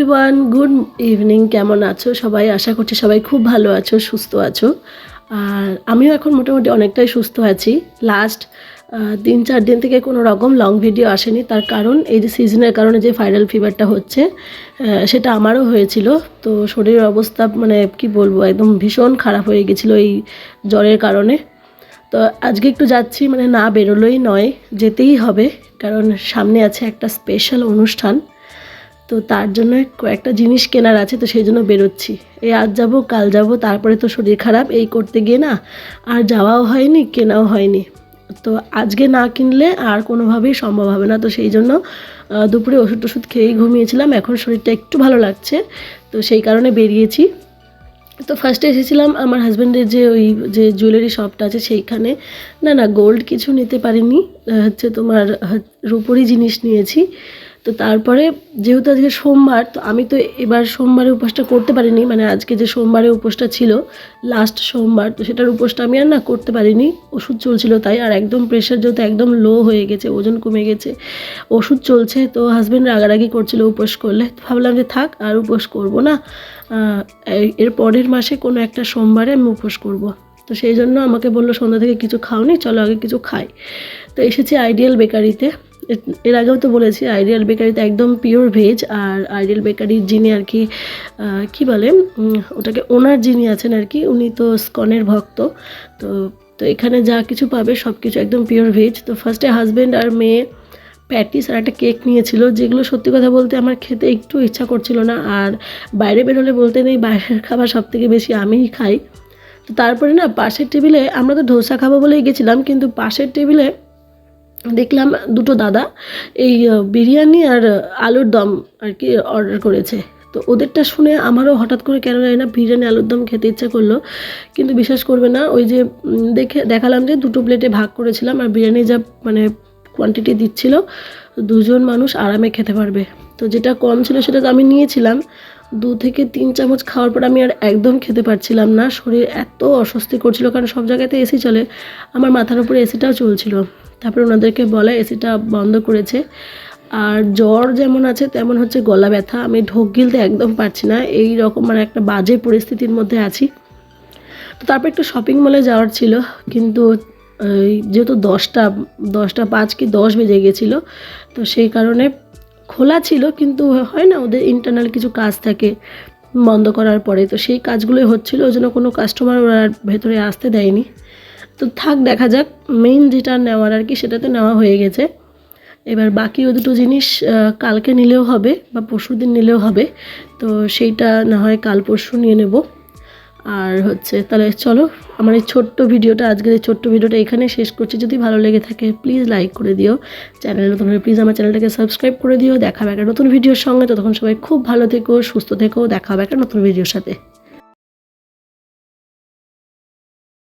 Everyone good evening কেমন আছো? সবাই আশা করছি সবাই খুব ভালো আছো, সুস্থ আছো। আর আমিও এখন মোটামুটি অনেকটাই সুস্থ আছি। লাস্ট তিন চার দিন থেকে কোনো রকম লং ভিডিও আসেনি। তার কারণ এই যে সিজনের কারণে যে ভাইরাল ফিভারটা হচ্ছে সেটা আমারও হয়েছিল। তো শরীরের অবস্থা মানে কি বলব, একদম ভীষণ খারাপ হয়ে গেছিল এই জ্বরের কারণে। তো আজকে একটু যাচ্ছি মানে না বেরোলেই নয়, যেতেই হবে। কারণ সামনে আছে একটা স্পেশাল অনুষ্ঠান। তো তার জন্য কয়েকটা জিনিস কেনার আছে, তো সেই জন্য বেরোচ্ছি। এই আজ যাব, কাল যাব, তারপরে তো শরীর খারাপ, এই করতে গিয়ে না আর যাওয়াও হয়নি, কেনাও হয়নি। তো আজকে না কিনলে আর কোনোভাবেই সম্ভব হবে না, তো সেই জন্য দুপুরে ওষুধ টষুধ খেয়েই ঘুমিয়েছিলাম, এখন শরীরটা একটু ভালো লাগছে, তো সেই কারণে বেরিয়েছি। তো ফার্স্টে এসেছিলাম, আমার হাজব্যান্ডের যে ওই, যে জুয়েলারি শপটা আছে সেইখানে। না না গোল্ড কিছু নিতে পারিনি হচ্ছে তোমার রূপোরই জিনিস নিয়েছি। তো তারপরে যেহেতু আজকে সোমবার, তো আমি তো এবার সোমবারে উপোসটা করতে পারিনি মানে আজকে যে সোমবারে উপোসটা ছিল লাস্ট সোমবার, তো সেটার উপোসটা আমি আর না করতে পারিনি। ওষুধ চলছিল তাই, আর একদম প্রেশার যেহেতু একদম লো হয়ে গেছে, ওজন কমে গেছে, ওষুধ চলছে, তো হাজব্যান্ড রাগারাগি করছিল উপোস করলে। ভাবলাম যে থাক, আর উপোস করব না। এর পরের মাসে কোনো একটা সোমবারে আমি উপোস করব। তো সেই জন্য আমাকে বলল, সন্ধ্যা থেকে কিছু খাওনি, চলো আগে কিছু খাই। তো এসেছি আইডিয়াল বেকারিতে এর- আগেও তো বলেছি আইডিয়াল বেকারিতে একদম পিওর ভেজ আর আইডিয়াল বেকারির যিনি আর কি কি বলে ওটাকে ওনার যিনি আছেন আর কি, উনি তো স্কনের ভক্ত। তো তো এখানে যা কিছু পাবে সব কিছু একদম পিওর ভেজ তো ফার্স্টে হাজব্যান্ড আর মেয়ে প্যাটিস আর একটা কেক নিয়েছিল, যেগুলো সত্যি কথা বলতে আমার খেতে একটু ইচ্ছা করছিল না। আর বাইরে বেরোলে বলতে নেই বাইরের খাবার সব থেকে বেশি আমিই খাই। তো তারপরে না, পাশের টেবিলে আমরা তো ধোসা খাব বলেই গেছিলাম, কিন্তু পাশের টেবিলে দেখলাম দুটো দাদা এই বিরিয়ানি আর আলুর দম আর কি অর্ডার করেছে। তো ওদেরটা শুনে আমারও হঠাৎ করে কেন জানি না বিরিয়ানি আলুর দম খেতে ইচ্ছে করল। কিন্তু বিশ্বাস করবে না, ওই যে দেখে, দেখালাম যে দুটো প্লেটে ভাগ করেছিলাম আর বিরিয়ানি যা মানে কোয়ান্টিটি দিচ্ছিল, দুজন মানুষ আরামে খেতে পারবে। তো যেটা কম ছিল সেটা আমি নিয়েছিলাম। দু থেকে তিন চামচ খাওয়ার পর আমি আর একদম খেতে পারছিলাম না। শরীর এত অস্বস্তি করছিল কারণ সব জায়গাতে এসি চলে। আমার মাথার উপরে এসিটাও চলছিল। তারপরে ওনাদেরকে বলে এসিটা বন্ধ করেছে। আর জ্বর যেমন আছে, তেমন হচ্ছে গলা ব্যথা। আমি ঢোক গিলতে একদম পারছি না। এই রকম মানে একটা বাজে পরিস্থিতির মধ্যে আছি। তো তারপর একটু শপিং মলে যাওয়ার ছিল। কিন্তু যেহেতু দশটা দশটা পাঁচ কি দশ বেজে গেছিল, তো সেই কারণে খোলা ছিল, কিন্তু হয় না, ওদের ইন্টারনাল কিছু কাজ থাকে বন্ধ করার পরে, তো সেই কাজগুলোই হচ্ছিল, ওই জন্য কোনো কাস্টমার ওরা ভেতরে আসতে দেয়নি। তো থাক, দেখা যাক মেইন যেটা নেওয়ার আর কি সেটা তো নেওয়া হয়ে গেছে। এবার বাকি ও দুটো জিনিস কালকে নিলেও হবে, বা পরশু দিন নিলেও হবে, তো সেইটা না হয় কাল পরশু নিয়ে নেব। আর হচ্ছে, তাহলে চলো, আমার এই ছোট্ট ভিডিওটা, আজকের এই ছোট্ট ভিডিওটা এখানে শেষ করছি। যদি ভালো লেগে থাকে প্লিজ লাইক করে দিও। চ্যানেল নতুন হলে প্লিজ আমার চ্যানেলটাকে সাবস্ক্রাইব করে দিও। দেখা হবে একটা নতুন ভিডিওর সঙ্গে। তখন সবাই খুব ভালো থেকো, সুস্থ থেকো। দেখা হবে একটা নতুন ভিডিওর সাথে।